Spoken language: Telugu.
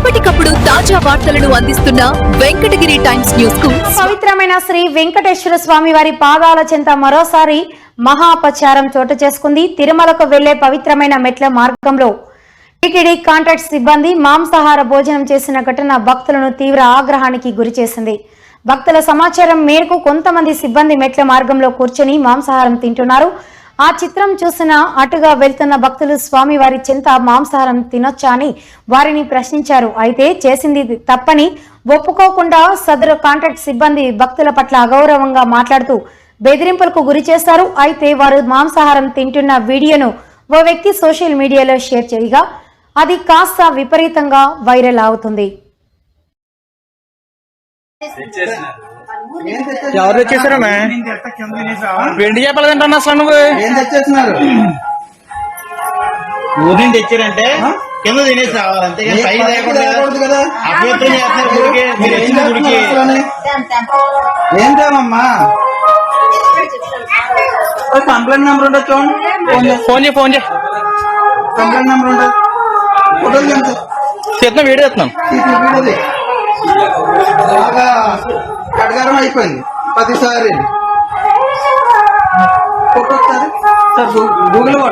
ఎప్పటికప్పుడు తాజా వార్తలను అందిస్తున్న వెంకటగిరి టైమ్స్ న్యూస్కు పవిత్రమైన శ్రీ వెంకటేశ్వర స్వామి వారి పాదాల చెంత మరోసారి మహాపచారం చోటు చేసుకుంది. తిరుమలకు వెళ్ళే పవిత్రమైన మెట్ల మార్గంలో టిటిడి కాంట్రాక్ట్ సిబ్బంది మాంసాహార భోజనం చేసిన ఘటన భక్తులను తీవ్ర ఆగ్రహానికి గురిచేసింది భక్తుల సమాచారం మేరకు కొంతమంది సిబ్బంది మెట్ల మార్గంలో కూర్చొని మాంసాహారం తింటున్నారు. ఆ చిత్రం చూసిన అటుగా వెళ్తున్న భక్తులు స్వామివారి చింత మాంసాహారం తినొచ్చా అని వారిని ప్రశ్నించారు. అయితే చేసింది తప్పని ఒప్పుకోకుండా సదరు కాంట్రాక్ట్ సిబ్బంది భక్తుల పట్ల అగౌరవంగా మాట్లాడుతూ బెదిరింపులకు గురి చేశారు. అయితే వారు మాంసాహారం తింటున్న వీడియోను ఓ వ్యక్తి సోషల్ మీడియాలో షేర్ చేయగా అది కాస్త విపరీతంగా వైరల్ అవుతుంది. ఎవరు తెచ్చేసారమ్మా వెండి చేపలు తింటాను అసలు నువ్వు? ఏం తెచ్చేస్తున్నారు? ఊరి నుంచి తెచ్చారంటే కింద తినేసి రావాలి అంతేగాని పై లేకుండా తేకూడదు కదా. అభ్యంతరం చేస్తున్నారు గుడికి మీరు ఏం వచ్చిన గుడికి చేస్తున్నారు అసలు? ఏం తేమమ్మా కంప్లైంట్ నెంబర్ ఉండదు చూడండి. ఫోన్ చేయి ఫోన్ చేయి కంప్లైంట్ నెంబర్ ఉండదు ఫోటోలు చేస్తున్నా వీడియో కడగారం అయిపోయింది. పదిసారి ఒక్కొక్కసారి సార్ గూగుల్ వాటర్